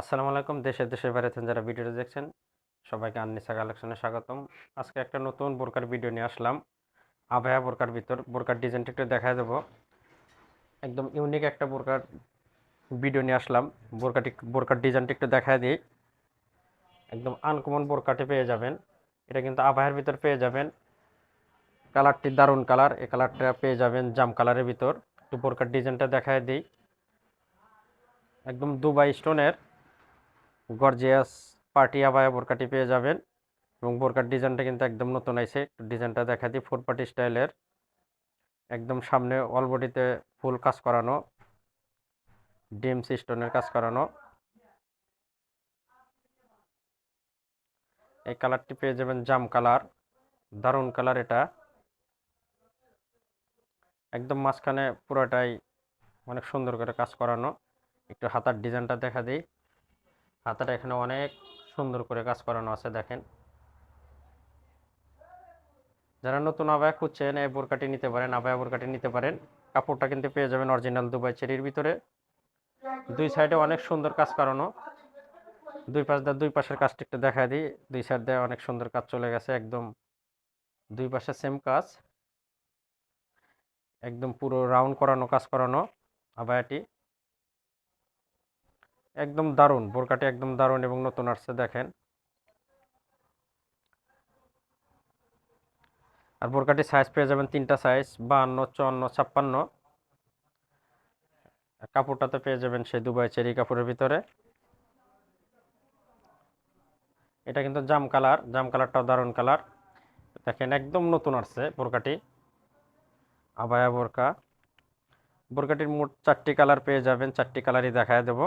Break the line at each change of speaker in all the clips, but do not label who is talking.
আসসালামু আলাইকুম, দেশের দেশের বাইরে যারা ভিডিওটা দেখছেন, সবাইকে আননিসা কালেকশনে স্বাগতম। আজকে একটা নতুন বোরকার ভিডিও নিয়ে আসলাম। আভায়া বোরকার ভিতর, বোরকার ডিজাইনটা একটু দেখা দেবো। একদম ইউনিক একটা বোরকার ভিডিও নিয়ে আসলাম। বোরকাটি, বোরকার ডিজাইনটা একটু দেখা দিই। একদম আনকমন বোরকাটি পেয়ে যাবেন। এটা কিন্তু আভায়ার ভিতর পেয়ে যাবেন। কালারটি দারুণ কালার, এই কালারটা পেয়ে যাবেন জাম কালারের ভিতর। একটু বোরকার ডিজাইনটা দেখায় দিই। একদম দুবাই স্টোনের গর্জিয়াস পার্টি আবায়া বোরকাটি পেয়ে যাবেন এবং বোরকার ডিজাইনটা কিন্তু একদম নতুন আইছে। ডিজাইনটা দেখা দিই ফোর পার্টি স্টাইলের। একদম সামনে অল বডিতে ফুল কাজ করানো ডিমস স্টোনের কাজ করানো। এই কালারটি পেয়ে যাবেন জাম কালার, দারুণ কালার এটা। একদম মাঝখানে পুরোটাই অনেক সুন্দর করে কাজ করানো। একটু হাতার ডিজাইনটা দেখা দিই। হাতাটা এখানে অনেক সুন্দর করে কাজ করানো আছে, দেখেন। যারা নতুন আবায়া খুঁজছেন, এই বোরকাটি নিতে পারেন, আবায়া বোরকাটি নিতে পারেন, কাপড়টা কিন্তু পেয়ে যাবেন অরিজিনাল দুবাই চেরির ভিতরে। দুই সাইডে অনেক সুন্দর কাজ করানো। দুই পাশ দিয়ে, দুই পাশের কাজটা একটু দেখা দিই। দুই সাইড দিয়ে অনেক সুন্দর কাজ চলে গেছে, একদম দুই পাশে সেম কাজ। একদম পুরো রাউন্ড করানো, কাজ করানো আবায়াটি। একদম দারুণ, বোরকাটি একদম দারুণ এবং নতুন আসছে, দেখেন। আর বোরকাটি সাইজ পেয়ে যাবেন তিনটা সাইজ বাহান্ন, চুয়ান্ন, ছাপ্পান্ন। কাপড়টাতে পেয়ে যাবেন সেই দুবাই চেরি কাপড়ের ভিতরে। এটা কিন্তু জাম কালার, জাম কালারটাও দারুণ কালার। দেখেন, একদম নতুন আসছে বোরকাটি। আবায়া বোরকা। বোরকাটির মোট চারটি কালার পেয়ে যাবেন, চারটি কালারই দেখায় দেবো।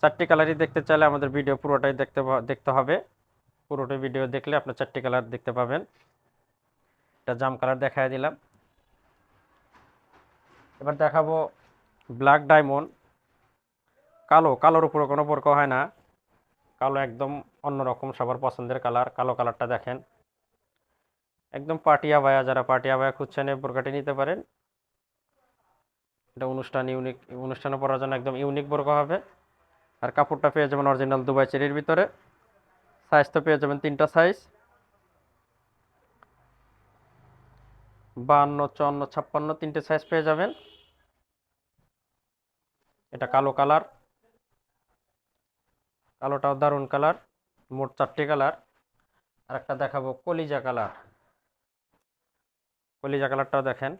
চারটি কালারই দেখতে চাইলে আমাদের ভিডিও পুরোটাই দেখতে দেখতে হবে। পুরোটাই ভিডিও দেখলে আপনার চারটি কালার দেখতে পাবেন। এটা জাম কালার দেখায় দিলাম। এবার দেখাবো ব্ল্যাক ডায়মন্ড কালো, কালোর উপরে কোনো বর্ক হয় না। কালো একদম অন্যরকম সবার পছন্দের কালার কালো কালারটা দেখেন। একদম পাটিয়া বায়া যারা পাটিয়া বায়া খুঁজছেন এই বোরকাটি নিতে পারেন। এটা অনুষ্ঠান ইউনিক অনুষ্ঠানে পরার জন্য একদম ইউনিক বোরকা হবে। আর কাপড়টা পেয়ে যাবেন অরিজিনাল দুবাই চেরির ভিতরে। সাইজ তো পেয়ে যাবেন তিনটা সাইজ বাহান্ন চুয়ান্ন, ছাপ্পান্ন তিনটে সাইজ পেয়ে যাবেন। এটা কালো কালার কালোটাও দারুণ কালার মোট চারটি কালার আর একটা দেখাবো কলিজা কালার কলিজা কালারটাও দেখেন।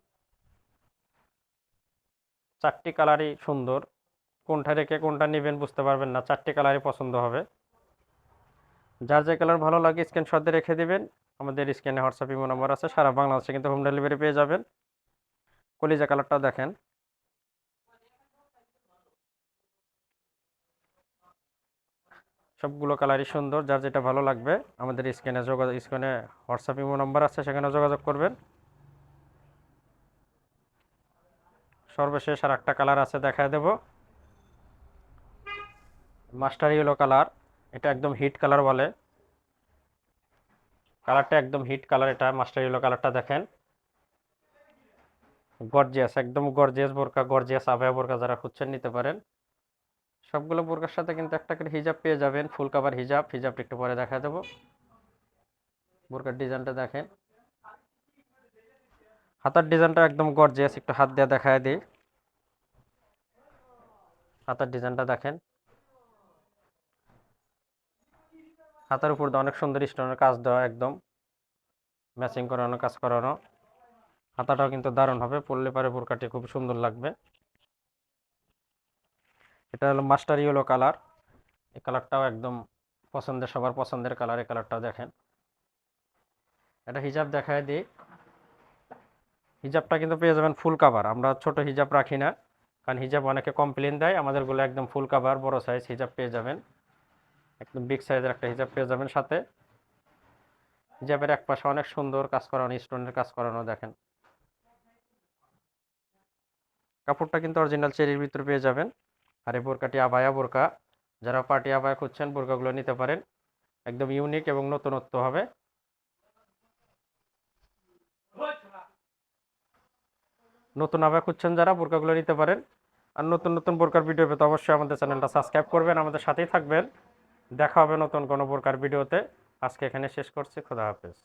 চারটি কালারই সুন্দর। কোনটা রেখে কোনটা নেবেন বুঝতে পারবেন না। চারটে কালারই পছন্দ হবে। যার যে কালার ভালো লাগে স্ক্রিনশট রেখে দিবেন। আমাদের স্ক্রিনে হোয়াটসঅ্যাপ ইমো নাম্বার আছে। সারা বাংলাদেশে কিন্তু হোম ডেলিভারি পেয়ে যাবেন। কলিজা কালারটা দেখেন। সবগুলো কালারই সুন্দর, যার যেটা ভালো লাগবে। আমাদের স্ক্রিনে যোগাযোগ, স্ক্রিনে হোয়াটসঅ্যাপ ইমো নাম্বার আছে, সেখানে যোগাযোগ করবেন। সর্বশেষ আর একটা কালার আছে, দেখায় দেব। মাস্টার ইয়েলো কালার, এটা একদম হিট কালার বলে। কালারটা একদম হিট কালার এটা, মাস্টার ইয়েলো কালারটা দেখেন। গর্জিয়াস, একদম গর্জিয়াস বোরকা, গর্জিয়াস আভায়া বোরকা যারা খুঁজছেন নিতে পারেন। সবগুলো বোরকার সাথে কিন্তু একটা করে হিজাব পেয়ে যাবেন, ফুল কাভার হিজাব হিজাবটা একটু পরে দেখা দেবো। বোরকার ডিজাইনটা দেখেন। হাতার ডিজাইনটা একদম গর্জিয়াস, একটু হাত দিয়ে দেখায় দিই। হাতার ডিজাইনটা দেখেন। হাতার উপর দিয়ে অনেক সুন্দর স্টোনের কাজ দেওয়া, একদম। ম্যাচিং করানো, কাজ করানো। হাতাটাও কিন্তু দারুণ হবে পড়লে পারে বোরকাটি খুব সুন্দর লাগবে। এটা হলো মাস্টার ইয়েলো কালার এই কালারটাও একদম পছন্দের, সবার পছন্দের কালার এই কালারটাও দেখেন। এটা হিজাব দেখায় দিই। হিজাবটা কিন্তু পেয়ে যাবেন ফুল কাভার আমরা ছোট হিজাব রাখি না, কারণ হিজাব অনেকে কমপ্লেন দেয়, আমাদেরগুলো একদম ফুল কাভার বড় সাইজ হিজাব পেয়ে যাবেন। একদম বিগ সাইজের একটা হিজাব পেয়ে যাবেন সাথে। হিজাবের এক পাশে অনেক সুন্দর কাজ করানো স্টোনের কাজ করানো দেখেন। কাপড়টা কিন্তু অরিজিনাল চেরির ভিতরে পেয়ে যাবেন। আর এই বোরকাটি আবায়া বোরকা। যারা পার্টি আবায়া খুঁজছেন, বোরকাগুলো নিতে পারেন। একদম ইউনিক এবং নতুনত্ব হবে। নতুন আবায়া খুঁজছেন যারা, বোরকাগুলো নিতে পারেন। আর নতুন নতুন বোরকার ভিডিও পেতে অবশ্যই আমাদের চ্যানেলটা সাবস্ক্রাইব করবেন। আমাদের সাথেই থাকবেন। দেখা হবে নতুন কোনো প্রকার ভিডিওতে। আজকে এখানে শেষ করছি। খোদা হাফেজ।